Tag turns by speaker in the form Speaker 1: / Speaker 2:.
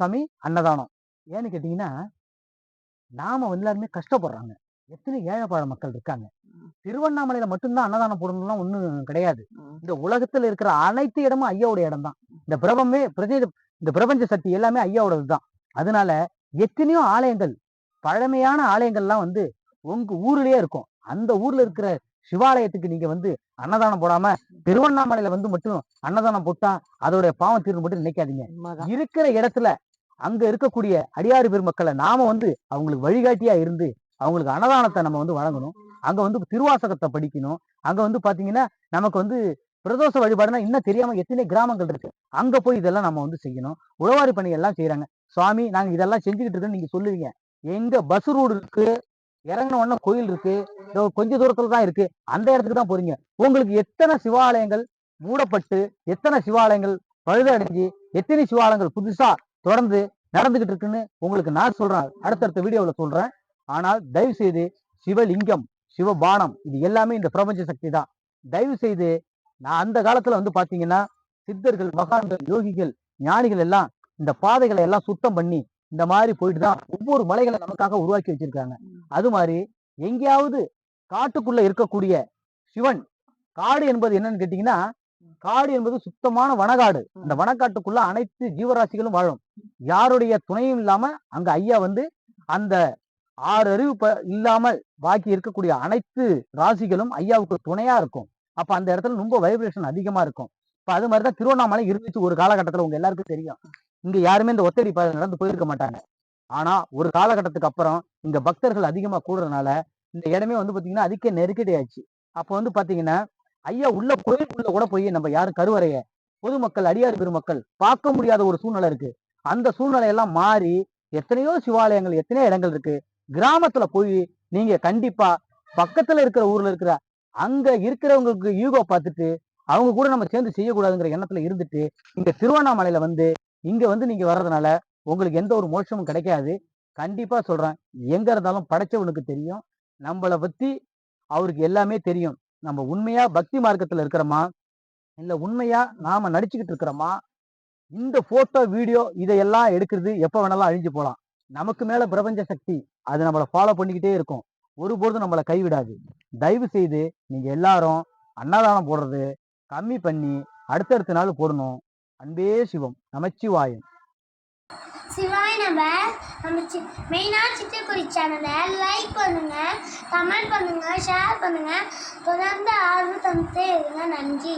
Speaker 1: சாமி அன்னதானம். ஏன்னு கேட்டீங்கன்னா நாம வந்து எல்லாருமே கஷ்டப்படுறாங்க. எத்தனை ஏழைப்பாழ மக்கள் இருக்காங்க. திருவண்ணாமலையில மட்டும்தான் அன்னதானம் போடணும்லாம் ஒண்ணும் கிடையாது. இந்த உலகத்துல இருக்கிற அனைத்து இடமும் ஐயாவோட இடம் தான் இந்த பிரபமே பிரதேச இந்த பிரபஞ்ச சக்தி எல்லாமே ஐயாவோடது தான் அதனால எத்தனையோ ஆலயங்கள் பழமையான ஆலயங்கள்லாம் வந்து உங்க ஊர்லயே இருக்கும். அந்த ஊர்ல இருக்கிற சிவாலயத்துக்கு நீங்க வந்து அன்னதானம் போடாம திருவண்ணாமலையில வந்து மட்டும் அன்னதானம் போட்டா அதோட பாவம் தீர்வு மட்டும் நினைக்காதீங்க. இருக்கிற இடத்துல அங்க இருக்கக்கூடிய அடியாறு பெருமக்களை நாம வந்து அவங்களுக்கு வழிகாட்டியா இருந்து அவங்களுக்கு அன்னதானத்தை நம்ம வந்து வழங்கணும். அங்க வந்து திருவாசகத்தை படிக்கணும். அங்க வந்து பாத்தீங்கன்னா நமக்கு வந்து பிரதோஷ வழிபாடுனா இன்னும் தெரியாம எத்தனை கிராமங்கள் இருக்கு. அங்க போய் இதெல்லாம் நம்ம வந்து செய்யணும். உழவாரி பணி எல்லாம் செய்யறாங்க சுவாமி நாங்க இதெல்லாம் செஞ்சுக்கிட்டு இருக்கோம்னு நீங்க சொல்லுவீங்க. எங்க பஸ் ரோடு இருக்கு இறங்கின உடனே கோயில் இருக்கு கொஞ்ச தூரத்துல தான் இருக்கு. அந்த இடத்துக்கு தான் போறீங்க. உங்களுக்கு எத்தனை சிவாலயங்கள் மூடப்பட்டு எத்தனை சிவாலயங்கள் பழுதடைஞ்சு எத்தனை சிவாலயங்கள் புதுசா தொடர்ந்து நடந்துகிட்டு இருக்குன்னு உங்களுக்கு நான் சொல்றேன். அடுத்தடுத்த வீடியோவில் சொல்றேன். ஆனால் தயவு செய்து சிவலிங்கம் சிவபானம் இது எல்லாமே இந்த பிரபஞ்ச சக்தி தான். தயவு செய்து நான் அந்த காலத்துல வந்து பாத்தீங்கன்னா சித்தர்கள் மகான்கள் யோகிகள் ஞானிகள் எல்லாம் இந்த பாதைகளை எல்லாம் சுத்தம் பண்ணி இந்த மாதிரி போயிட்டு தான் ஒவ்வொரு மலைகளை நமக்காக உருவாக்கி வச்சிருக்காங்க அது மாதிரி எங்கேயாவது காட்டுக்குள்ள இருக்கக்கூடிய சிவன் காடு என்பது என்னன்னு கேட்டீங்கன்னா காடு என்பது சுத்தமான வனக்காடு அந்த வனக்காட்டுக்குள்ள அனைத்து ஜீவராசிகளும் வாழும். யாருடைய துணையும் இல்லாம அங்க ஐயா வந்து அந்த ஆறு அறிவு ப- இல்லாமல் பாக்கி இருக்கக்கூடிய அனைத்து ராசிகளும் ஐயாவுக்கு துணையா இருக்கும். அப்ப அந்த இடத்துல ரொம்ப வைப்ரேஷன் அதிகமா இருக்கும். இப்ப அது மாதிரிதான் திருவண்ணாமலை இருந்துச்சு ஒரு காலகட்டத்துல உங்க எல்லாருக்கும் தெரியும். இங்க யாருமே இந்த ஒத்தடி பாதை நடந்து போயிருக்க மாட்டாங்க. ஆனா ஒரு காலகட்டத்துக்கு அப்புறம் இங்க பக்தர்கள் அதிகமா கூடுறதுனால இந்த இடமே வந்து பாத்தீங்கன்னா அதிக நெருக்கடி ஆயிடுச்சு. அப்போ வந்து பாத்தீங்கன்னா ஐயா உள்ள கோயிலுக்குள்ள கூட போய் நம்ம யாரும் கருவறைய பொதுமக்கள் அடியார் பெருமக்கள் பார்க்க முடியாத ஒரு சூழ்நிலை இருக்கு. அந்த சூழ்நிலை எல்லாம் மாறி எத்தனையோ சிவாலயங்கள் எத்தனையோ இடங்கள் இருக்கு. கிராமத்துல போய் நீங்க கண்டிப்பா பக்கத்துல இருக்கிற ஊர்ல இருக்கிற அங்க இருக்கிறவங்களுக்கு ஈகோ பார்த்துட்டு அவங்க கூட நம்ம சேர்ந்து செய்யக்கூடாதுங்கிற எண்ணத்துல இருந்துட்டு இங்க திருவண்ணாமலையில வந்து இங்க வந்து நீங்க வர்றதுனால உங்களுக்கு எந்த ஒரு மோட்சமும் கிடைக்காது. கண்டிப்பா சொல்றேன் எங்க இருந்தாலும் படைச்சவனுக்கு தெரியும். நம்மளை பத்தி அவருக்கு எல்லாமே தெரியும். நம்ம உண்மையா பக்தி மார்க்கத்துல இருக்கிறோமா? இல்ல உண்மையா நாம நடிச்சுக்கிட்டு இருக்கிறோமா? இந்த போட்டோ வீடியோ இதையெல்லாம் எடுக்கிறது எப்போ வேணாலும் அழிஞ்சு போகலாம் நமக்கு மேல பிரபஞ்ச சக்தி அது நம்மளை ஃபாலோ பண்ணிக்கிட்டே இருக்கும். ஒருபோதும் நம்மளை கைவிடாது. தயவு செய்து நீங்க எல்லாரும் அன்னதானம் போடுறது கம்மி பண்ணி அடுத்தடுத்த நாள் போடணும். அன்பே சிவம் நமச்சிவாயம்.
Speaker 2: சிவாய் நம்ம நம்ம சி மெயினாக சிட்டுக்குருவி சேனலை லைக் பண்ணுங்கள் கமெண்ட் பண்ணுங்கள் ஷேர் பண்ணுங்கள் தொடர்ந்து ஆர்வம் தந்துட்டே இருங்க. நன்றி.